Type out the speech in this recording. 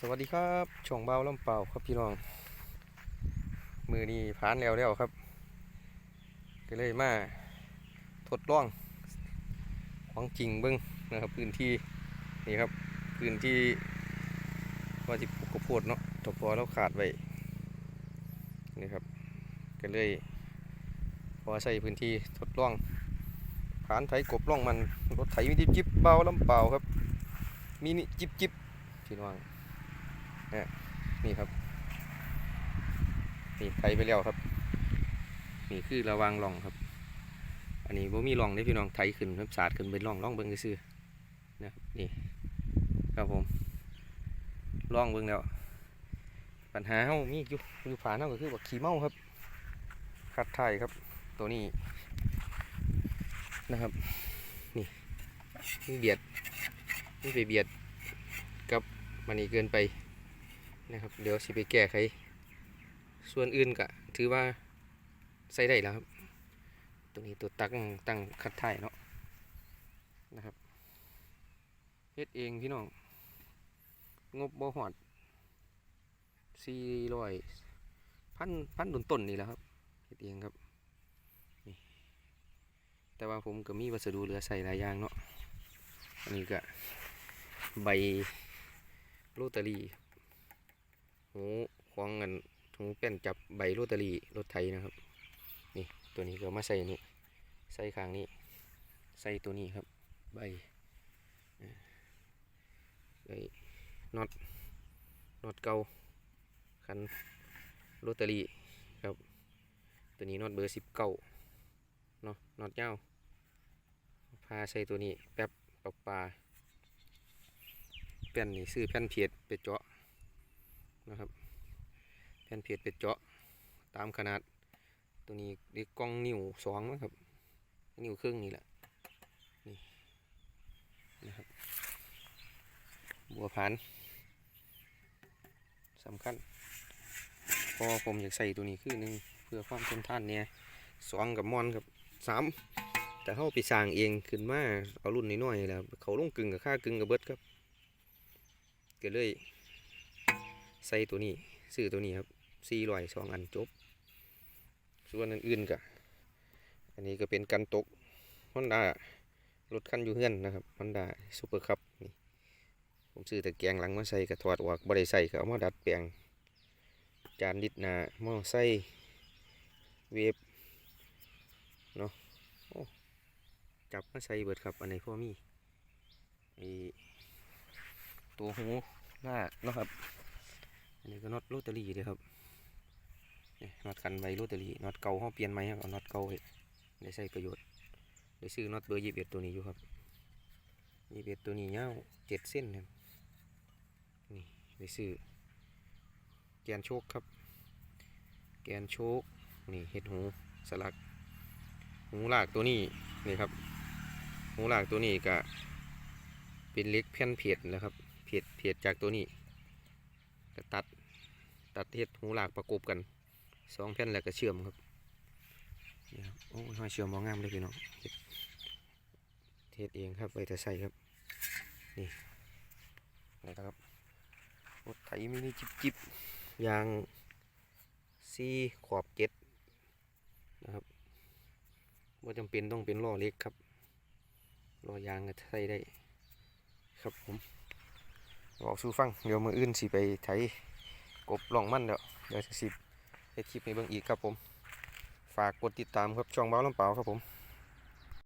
สวัสดีครับช่องเบาลำเป่าครับพี่น้อง มือนี้ผ่านแล้วแล้วครับ ก็เลยมาทดลองของจริงเบิ้งนะครับพื้นที่นี่ครับพื้นที่ว่าจิปลูกข้าวโพดเนาะทพอเราขาดไว้นี่ครับ ก็เลยพอใส่พื้นที่ทดลองผ่านไถกบล่องมันรถไถมีจิบจิบเบาลำเปล่าครับมีนี่จิบจิบพี่น้อง นี่ครับ นี่ไถไปแล้วครับ นี่คือระวังร่องครับ อันนี้บ่มีร่องได้พี่น้องไถขึ้นครับสาดขึ้นเป็นร่องร่องเบิ้งซื่อนะครับนี่ครับผมร่องเบิ้งแล้ว ปัญหาเฮามีอยู่อยู่ผ่านเฮาก็คือว่าขี้เมาครับคัดไทยครับ ตัวนี้นะครับ นี่นี่เบียดนี่ไปเบียดกับมันนี่เกินไป นะครับ เดี๋ยวสิไปแก้ไขส่วนอื่นก็ถือว่าใส่ได้แล้วครับตัวนี้ตัวตั้งตั้งคัดท้ายเนาะนะครับเฮ็ดเองพี่น้อง งบบ่หอดสี่ร้อยพันพันต้นต้นนี่แหละครับเฮ็ดเองครับนี่แต่ว่าผมก็มีวัสดุเหลือใส่หลายอย่างเนาะอันนี้ก็ใบโรตารี่ หูของเงินหูเป็นจับใบโรตารีรถไถนะครับ นี่ตัวนี้ก็มาใส่นี่ใส่ข้างนี้ใส่ตัวนี้ครับ ใบอ่าใบน็อตน็อตเก่าคันโรตารีครับ ตัวนี้น็อตเบอร์สิบเก้าเนาะน็อตเยาพาใส่ตัวนี้แป๊บปลาปลาแป้นนี่ซื้อแผ่นเพียดไปเจาะ นะครับ แผ่นเพจเป็ดเจาะตามขนาด ตัวนี้เรียกกล้องนิ้วสองนะครับ นิ้วครึ่งนี่แหละนี่นะครับบัวพันสำคัญพอผมอยากใส่ตัวนี้คือหนึ่งเพื่อความทนทานเนี่ยสองกับมอนครับสามแต่เขาไปสร้างเองขึ้นมาเอารุ่นน้อยๆแล้วเขาลงกึ่งกับค่ากึ่งกับเบิดครับก็เลย ใส่ตัวนี้ซื้อตัวนี้ครับสี่ร้อยสองอันจบ ส่วนอื่นๆก็อันนี้ก็เป็นกันตกฮอนด้ารถคันอยู่เฮือนนะครับฮอนด้าซูเปอร์คัพนี่ผมซื้อแต่แกงหลังมาใส่กับถอดออกบ่ได้ใส่ก็เอามาดัดแปลงจานดิดหนาหม้อไส้เวฟเนาะโอ้จับมาใส่เบิดครับ อันไหนพ่อมีไอตัวหูหน้าเนาะครับ อันนี้ก็น็อตโรตารี่เลยครับน็อตคันไว้โรตารี่น็อตเก่าเขาเปลี่ยนไหมครับเอาน็อตเก่าไว้ได้ใช้ประโยชน์ได้ซื้อน็อตเบอร์ยี่สิบเอ็ดตัวนี้อยู่ครับยี่สิบเอ็ดตัวนี้ยาวเจ็ดเส้นครับนี่ได้ซื้อแกนโชคครับ แกนโชคนี่เห็ดหูสลักหูหลากตัวนี้นี่ครับหูหลากตัวนี้ก็เป็นเล็กแผ่นเพจนะครับเพจเพจจากตัวนี้ ก็ตัดตัดเห็ดหูหลากประกบกันสองแผ่นแล้วก็เชื่อมครับนี่ครับโอ้ยหอยเชื่อมมองงามเลยพี่น้องเฮ็ดเฮ็ดเองครับไว้แต่ใส่ครับนี่นี่นะครับรถไถมินิจิบจิบยางซีขอบเจ็ดนะครับว่าจำเป็นต้องเป็นล้อเล็กครับล้อยางก็ใส่ได้ครับผม บอกสู้ฟังเดี๋ยวมืออื่นสิไปไถกบลองมันเดี๋ยวเดี๋ยวสิเฮ็ดคลิปในเบื้องอีกครับผม ฝากกดติดตามครับช่องเบ้าลำเปล่าครับผม